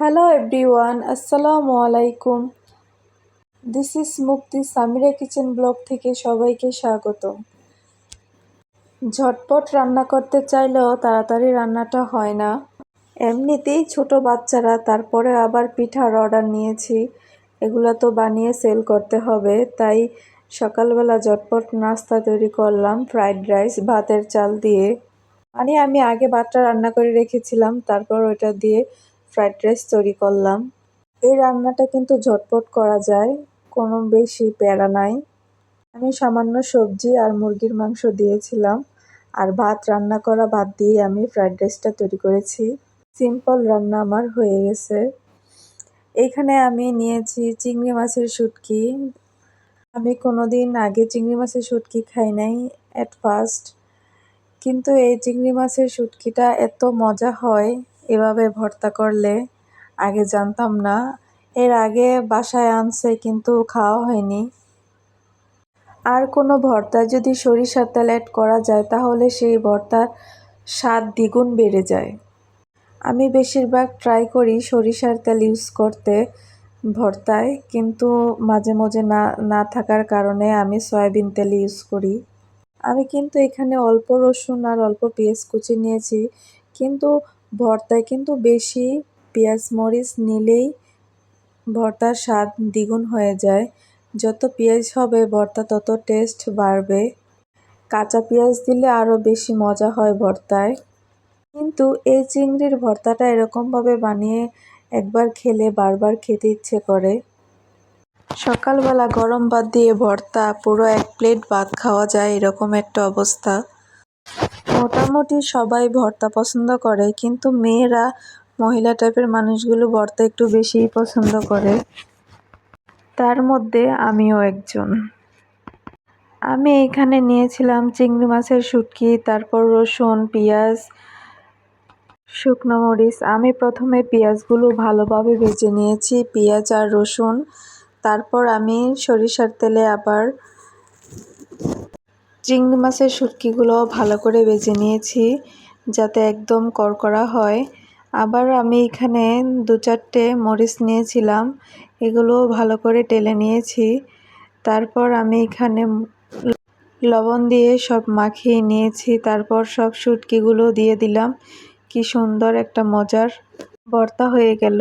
Hello everyone, আসসালামু আলাইকুম this is মুক্তি সামিরা কিচেন ব্লগ থেকে সবাইকে স্বাগত ঝটপট রান্না করতে চাইলেও তাড়াতাড়ি রান্নাটা হয় না। এমনিতেই ছোট বাচ্চারা তারপরে আবার পিঠার অর্ডার নিয়েছি। এগুলো তো বানিয়ে সেল করতে হবে তাই সকালবেলা ঝটপট নাস্তা তৈরি করলাম ফ্রাইড রাইস ভাতের চাল দিয়ে। মানে আমি আগে ভাতটা রান্না করে রেখেছিলাম তারপর ওইটা দিয়ে ফ্রাইড রাইস তৈরি করলাম। এই রান্নাটা কিন্তু ঝটপট করা যায়, কোনো বেশি প্যারা নাই। আমি সামান্য সবজি আর মুরগির মাংস দিয়েছিলাম, আর ভাত রান্না করা ভাত দিয়ে আমি ফ্রাইড রাইসটা তৈরি করেছি। সিম্পল রান্না আমার হয়ে গেছে। এইখানে আমি নিয়েছি চিংড়ি মাছের শুটকি। আমি কোনোদিন আগে চিংড়ি মাছের শুটকি খাই নাই অ্যাট ফার্স্ট কিন্তু এই চিংড়ি মাছের শুটকিটা এত মজা হয় এভাবে ভর্তা করলে আগে জানতাম না। এর আগে বাসায় আনছে কিন্তু খাওয়া হয়নি। আর কোনো ভর্তায় যদি সরিষার তেল অ্যাড করা যায়, তাহলে সেই ভর্তার স্বাদ দ্বিগুণ বেড়ে যায়। আমি বেশিরভাগ ট্রাই করি সরিষার তেল ইউজ করতে ভর্তায়, কিন্তু মাঝে মাঝে না না থাকার কারণে আমি সয়াবিন তেল ইউজ করি। আমি কিন্তু এখানে অল্প রসুন আর অল্প পেঁয়াজ কুচি নিয়েছি, কিন্তু ভর্তায় কিন্তু বেশি পেঁয়াজ মরিচ নিলেই ভর্তার স্বাদ দ্বিগুণ হয়ে যায়। যত পেঁয়াজ হবে, ভর্তা তত টেস্ট বাড়বে। কাঁচা পেঁয়াজ দিলে আরও বেশি মজা হয় ভর্তায়। কিন্তু এই চিংড়ির ভর্তাটা এরকমভাবে বানিয়ে একবার খেলে বারবার খেতে ইচ্ছে করে। সকালবেলা গরম ভাত দিয়ে ভর্তা, পুরো এক প্লেট ভাত খাওয়া যায়, এরকম একটা অবস্থা। মোটামুটি সবাই ভর্তা পছন্দ করে, কিন্তু মেয়েরা মহিলা টাইপের মানুষগুলো ভর্তা একটু বেশিই পছন্দ করে। তার মধ্যে আমিও একজন। আমি এখানে নিয়েছিলাম চিংড়ি মাছের শুটকি, তারপর রসুন, পেঁয়াজ, শুকনো মরিচ। আমি প্রথমে পেঁয়াজগুলো ভালোভাবে ভেজে নিয়েছি, পেঁয়াজ আর রসুন। তারপর আমি সরিষার তেলে আবার চিংড়ি মাছের শুটকিগুলো ভালো করে ভেজে নিয়েছি যাতে একদম করকরা হয়। আবার আমি এখানে দু চারটে মরিচ নিয়েছিলাম এগুলো ভালো করে টেলে নিয়েছি। তারপর আমি এখানে লবণ দিয়ে সব মাখিয়ে নিয়েছি, তারপর সব শুটকিগুলো দিয়ে দিলাম। কি সুন্দর একটা মজার ভর্তা হয়ে গেল।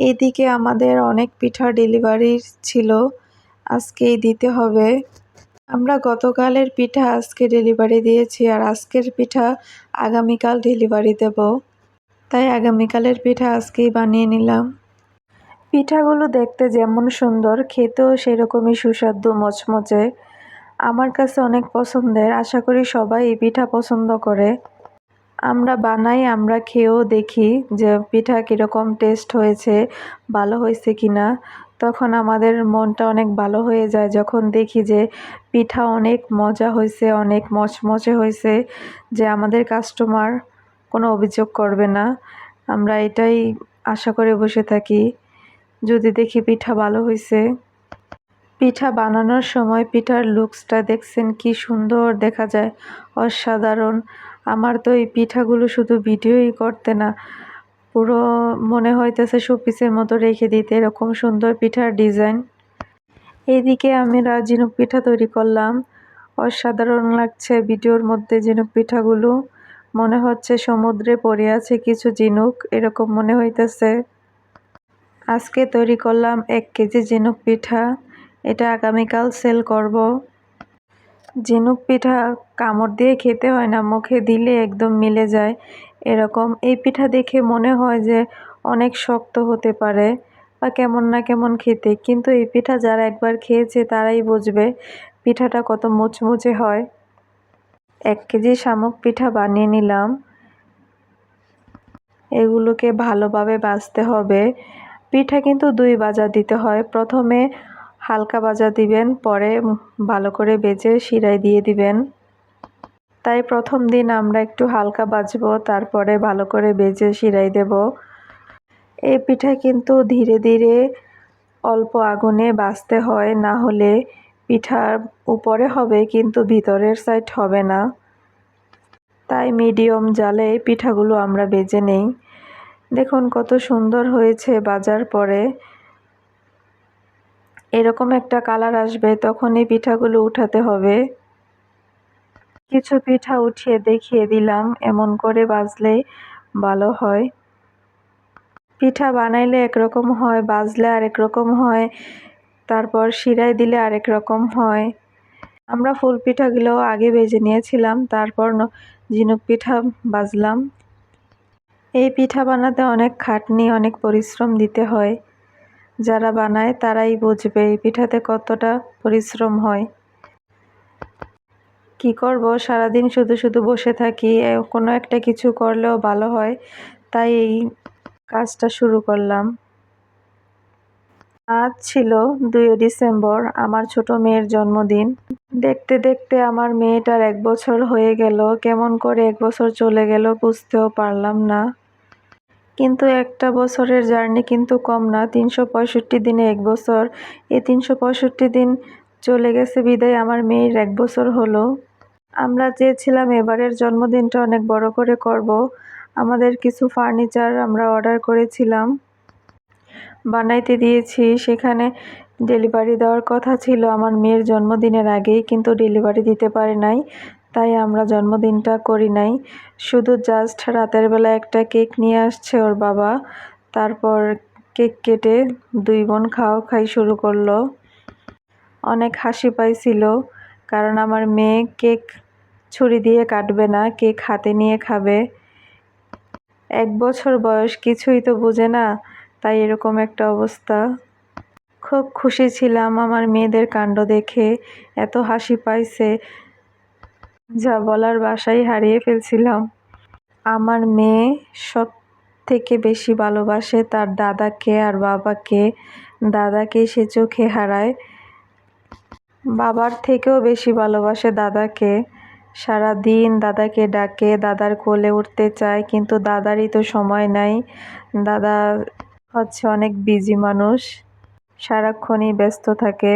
এদিকে আমাদের অনেক পিঠা ডেলিভারি ছিল, আজকেই দিতে হবে। আমরা গতকালের পিঠা আজকে ডেলিভারি দিয়েছি আর আজকের পিঠা আগামীকাল ডেলিভারি দেব। তাই আগামীকালের পিঠা আজকেই বানিয়ে নিলাম। পিঠাগুলো দেখতে যেমন সুন্দর, খেতেও সেরকমই সুস্বাদু, মচমচে। আমার কাছে অনেক পছন্দের, আশা করি সবাই এই পিঠা পছন্দ করে। আমরা বানাই, আমরা খেয়েও দেখি যে পিঠা কীরকম টেস্ট হয়েছে, ভালো হয়েছে কি না তখন আমাদের মনটা অনেক ভালো হয়ে যায় যখন দেখি যে পিঠা অনেক মজা হয়েছে, অনেক মচমচে হয়েছে, যে আমাদের কাস্টমার কোনো অভিযোগ করবে না। আমরা এটাই আশা করে বসে থাকি, যদি দেখি পিঠা ভালো হয়েছে। পিঠা বানানোর সময় পিঠার লুকসটা দেখছেন কি সুন্দর দেখা যায়, অসাধারণ। আমার তো এই পিঠাগুলো শুধু ভিডিওই করতে না, পুরো মনে হইতেছে শোপিসের মতো রেখে দিতে, এরকম সুন্দর পিঠার ডিজাইন। এইদিকে আমি ঝিনুক পিঠা তৈরি করলাম। অসাধারণ লাগছে ভিডিওর মধ্যে ঝিনুক পিঠাগুলো। মনে হচ্ছে সমুদ্রে পড়ে আছে কিছু ঝিনুক, এরকম মনে হইতেছে। আজকে তৈরি করলাম এক কেজি ঝিনুক পিঠা। এটা আগামীকাল সেল করব। ঝিনুক পিঠা কামড় দিয়ে খেতে হয় না, মুখে দিলে একদম মিলে যায় এরকম। এই পিঠা দেখে মনে হয় যে অনেক শক্ত হতে পারে বা কেমন না কেমন খেতে, কিন্তু এই পিঠা যারা একবার খেয়েছে তারাই বুঝবে পিঠাটা কত মুচমুচে হয়। এক কেজি শামুক পিঠা বানিয়ে নিলাম। এগুলোকে ভালোভাবে বাজতে হবে। পিঠা কিন্তু দুই বাজা দিতে হয়। প্রথমে হালকা বাজা দিবেন, পরে ভালো করে বেজে শিরায় দিয়ে দিবেন। তাই প্রথম দিন আমরা একটু হালকা বাজব তারপরে ভালো করে বেজে শিরাই দেব। এই পিঠা কিন্তু ধীরে ধীরে অল্প আগুনে বাজতে হয়, না হলে পিঠার উপরে হবে, কিন্তু ভিতরের সাইড হবে না। তাই মিডিয়াম জালে পিঠাগুলো আমরা বেজে নেই। দেখুন কত সুন্দর হয়েছে বাজার পরে। এরকম একটা কালার আসবে তখন এই পিঠাগুলো উঠাতে হবে। কিছু পিঠা উঠিয়ে দেখিয়ে দিলাম, এমন করে বাজলে ভালো হয়। পিঠা বানাইলে একরকম হয়, বাজলে আরেক রকম হয়, তারপর শিরায় দিলে আরেক রকম হয়। আমরা ফুল পিঠাগুলো আগে ভেজে নিয়েছিলাম, তারপর ঝিনুক পিঠা বাজলাম। এই পিঠা বানাতে অনেক খাটনি, অনেক পরিশ্রম দিতে হয়। যারা বানায় তারাই বুঝবে এই পিঠাতে কতটা পরিশ্রম হয়। কি করব? সারাদিন শুধু শুধু বসে থাকি কোনো একটা কিছু করলেও ভালো হয়, তাই এই কাজটা শুরু করলাম। আজ ছিল দুই ডিসেম্বর, আমার ছোট মেয়ের জন্মদিন। দেখতে দেখতে আমার মেয়েটার এক বছর হয়ে গেল, কেমন করে এক বছর চলে গেল বুঝতেও পারলাম না। কিন্তু একটা বছরের জার্নি কিন্তু কম না, তিনশো পঁয়ষট্টি দিনে এক বছর। এই তিনশো পঁয়ষট্টি দিন চলে গেছে বিদায় আমার মেয়ের এক বছর হলো। আমরা চেয়েছিলাম এবারের জন্মদিনটা অনেক বড় করে করব। আমাদের কিছু ফার্নিচার আমরা অর্ডার করেছিলাম। বানাইতে দিয়েছি, সেখানে ডেলিভারি দেওয়ার কথা ছিল আমার মেয়ের জন্মদিনের আগেই, কিন্তু ডেলিভারি দিতে পারে নাই। তাই আমরা জন্মদিনটা করি নাই। শুধু জাস্ট রাতের বেলা একটা কেক নিয়ে আসছে ওর বাবা। তারপর কেক কেটে দুই বোন খাওয়া খাই শুরু করল। অনেক হাসি পাইছিল, কারণ আমার মেয়ে কেক ছুরি দিয়ে কাটবে না, কেক হাতে নিয়ে খাবে। এক বছর বয়স, কিছুই তো বোঝে না, তাই এরকম একটা অবস্থা। খুব খুশি ছিলাম আমার মেয়েদের কাণ্ড দেখে, এত হাসি পাইছে। যা বলার বাসাই হারিয়ে ফেলছিলাম। আমার মেয়ে সব থেকে বেশি ভালোবাসে তার দাদাকে আর বাবাকে। দাদাকে সে চোখে হারায়। বাবার থেকেও বেশি ভালোবাসে দাদাকে। সারা দিন দাদাকে ডাকে, দাদার কোলে উঠতে চায়, কিন্তু দাদারই তো সময় নাই। দাদা হচ্ছে অনেক বিজি মানুষ, সারাক্ষণই ব্যস্ত থাকে।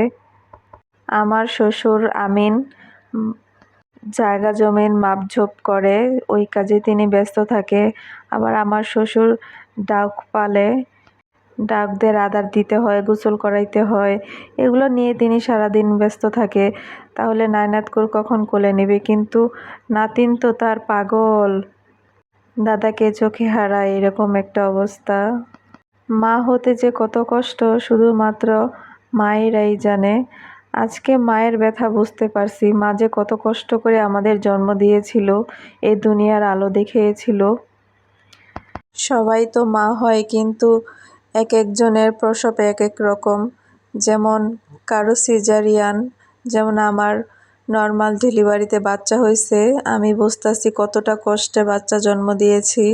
আমার শ্বশুর আমিন জায়গা জমিন মাপঝোপ করে, ওই কাজে তিনি ব্যস্ত থাকে। আবার আমার শ্বশুর ডাক পালে, ডাকদের আদার দিতে হয়, গোসল করাইতে হয়। এগুলো নিয়ে তিনি সারাদিন ব্যস্ত থাকে। তাহলে নায়নাতকুর কখন কোলে নেবে? কিন্তু নাতিন তো তার পাগল। দাদাকে চোখে হারায়, এরকম একটা অবস্থা। মা হতে যে কত কষ্ট, শুধুমাত্র মায়েরাই জানে। আজকে মায়ের ব্যথা বুঝতে পারছি। মা যে কত কষ্ট করে আমাদের জন্ম দিয়েছিল এই দুনিয়ার আলো দেখিয়েছিল। সবাই তো মা হয়, কিন্তু এক একজনের প্রসব এক এক রকম। যেমন কারও সিজারিয়ান যেমন আমার নর্মাল ডেলিভারিতে বাচ্চা হয়েছে, আমি বুঝতেছি কতটা কষ্টে বাচ্চা জন্ম দিয়েছি।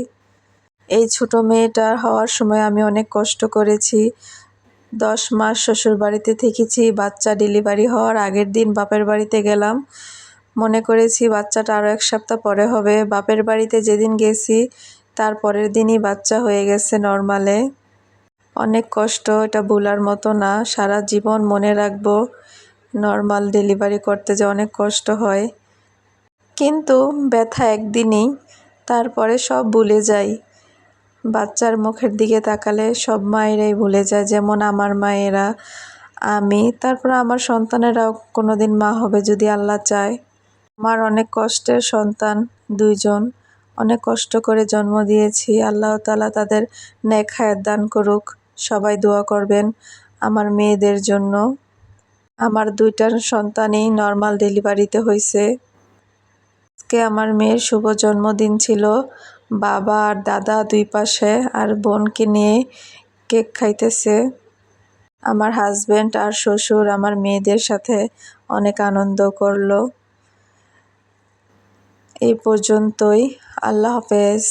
এই ছোট মেয়েটার হওয়ার সময় আমি অনেক কষ্ট করেছি। দশ মাস শ্বশুর বাড়িতে থেকেছি, বাচ্চা ডেলিভারি হওয়ার আগের দিন বাপের বাড়িতে গেলাম। মনে করেছি বাচ্চাটা আরও এক সপ্তাহ পরে হবে। বাপের বাড়িতে যেদিন গেছি, তার পরের দিনই বাচ্চা হয়ে গেছে নর্মালে। অনেক কষ্ট, এটা ভুলার মতো না। সারা জীবন মনে রাখব, নর্মাল ডেলিভারি করতে যে অনেক কষ্ট হয়। কিন্তু ব্যথা একদিনই, তারপরে সব ভুলে যাই। বাচ্চার মুখের দিকে তাকালে সব মায়েরাই ভুলে যায়, যেমন আমার মায়েরা, আমি। তারপর আমার সন্তানেরাও কোনো দিন মা হবে যদি আল্লাহ চায়। আমার অনেক কষ্টের সন্তান দুইজন। অনেক কষ্ট করে জন্ম দিয়েছি। আল্লাহ তালা তাদের ন্যাক হায়াত দান করুক। সবাই দোয়া করবেন আমার মেয়েদের জন্য। আমার দুইটার সন্তানই নর্মাল ডেলিভারিতে হয়েছে আজকে আমার মেয়ের শুভ জন্মদিন ছিল। বাবা আর দাদা দুই পাশে আর বোনকে নিয়ে কেক খাইতেছে। আমার হাজব্যান্ড আর শ্বশুর আমার মেয়েদের সাথে অনেক আনন্দ করল। এই পর্যন্তই। আল্লাহ হাফেজ।